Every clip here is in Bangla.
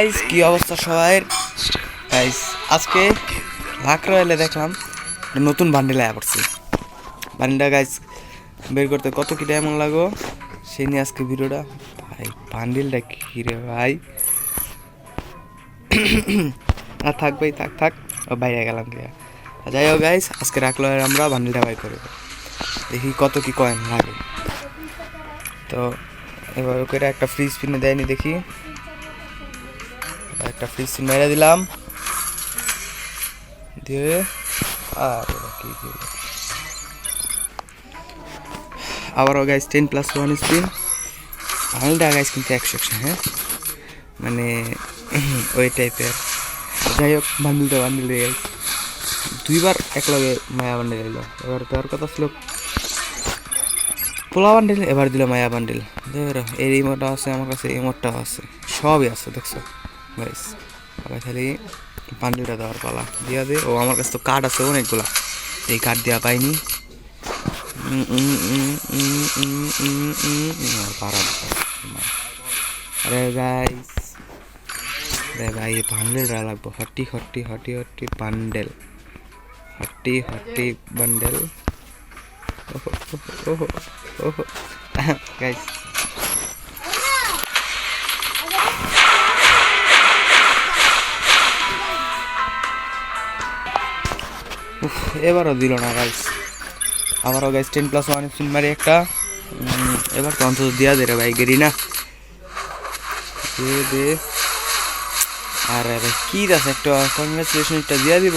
গাইস কি অবস্থা সবাই গাইস আজকে লাখ রয়েলে দেখলাম নতুন বান্ডিল আয়া পড়ছে। বান্ডিলটা গাইস বের করতে কত কি টাইম লাগো সেই নিয়ে আজকে ভিডিওটা। ভাই বান্ডিলটা কি রে ভাই? আর থাক ভাই, থাক থাক, ও বাইরে গেলাম কে যাই হোক গাইস আজকে রাখল আমরা বান্ডিলটা বাই করে দেখি কত কি কয়েন লাগে। তো, এবার ওকে একটা ফ্রি স্পিনে দেয়নি দেখি। একটা ফ্রি স্পিন মেরে দিলাম। দিয়ে আর কি আবারও guys ten plus one spin ভালোটা গাইস কিন্তু একশো একশো হ্যাঁ? মানে ওই টাইপের যাই হোক বান্ডিলটা বান্ডিল গেছে দুইবার একলগে মায়া বান্ডিল এলো। এবার দেওয়ার কথা ছিল। পোলা বান্ডিল এবার দিল মায়া বান্ডিল এই ইমোটটা আছে, আমার কাছে ইমোটটাও আছে। সবই আছে, দেখছ? ব্যাস আবার খালি পাঞ্জুটা দেওয়ার পালা দিয়া দে ও আমার কাছে তো কাঠ আছে অনেকগুলা এই কাঠ দেওয়া পাইনি আরে গাইস আরে ভাই বান্ডেল লাগবো হটি হটি হটি হটি বান্ডেল হটি হটি বান্ডেল ওহো ওহো ওহো গাইস এবারও দিল না গাইস আবারও guys ten plus one spin মারি একটা। এবার তো অন্তত দিয়া দে রে ভাই, গেরি না। দে আরে ভাই কি দাস একটা কংগ্রেচুলেশন একটা দিয়া দিব।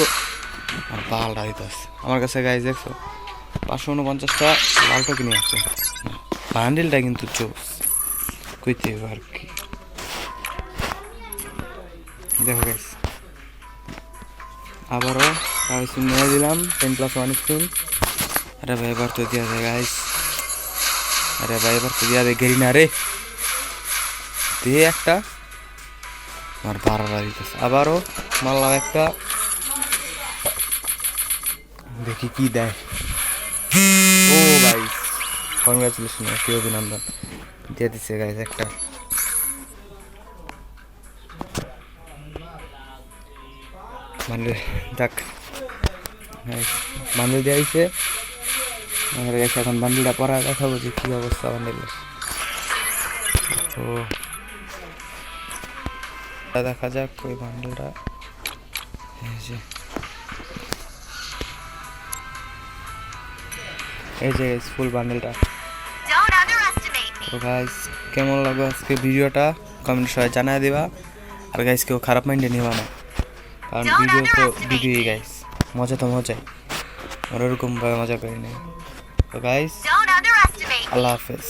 আর পাল্টা দিতাস। আমার কাছে গাইস দেখছ পাঁচশো উনপঞ্চাশটা লালটা কিনে আছে। বান্ডেলটা কিন্তু চোস কইতে আর কি। দেখো গাইস আবারও স্পিন নিয়ে দিলাম টেন প্লাস ওয়ান স্পিন আরে ভাই এবার তো দিয়া যায় গাইস আরে ভাই এবার তো দিয়া দে গেরি না রে দে একটা আমার বারোটা দিতেছে আবারও মারলাম একটা দেখি কি দেয় ও ভাই কংগ্রাচুলেশন কি অভিনন্দন দিয়ে দিচ্ছে গাইজ একটা মানে যাক বান্ডিল দিয়ে আইছে আমার কাছে এখন বান্ডিলটা পরা দেখাবো যে কী অবস্থা বান্ডিলের ও। দেখা যাক ওই বান্ডিলটা। এই যে। ফুল বান্ডেলটা. তো গাইস কেমন লাগল আজকে ভিডিওটা? কমেন্ট সবাই জানাই দিবা। আর গাইস কেউ খারাপ মাইন্ডে নিবা না। কারণ ভিডিও তো ভিডিওই গাইস মজা তো মজাই। আর ওরকমভাবে মজা করি না তো গাইস আল্লাহ হাফেজ।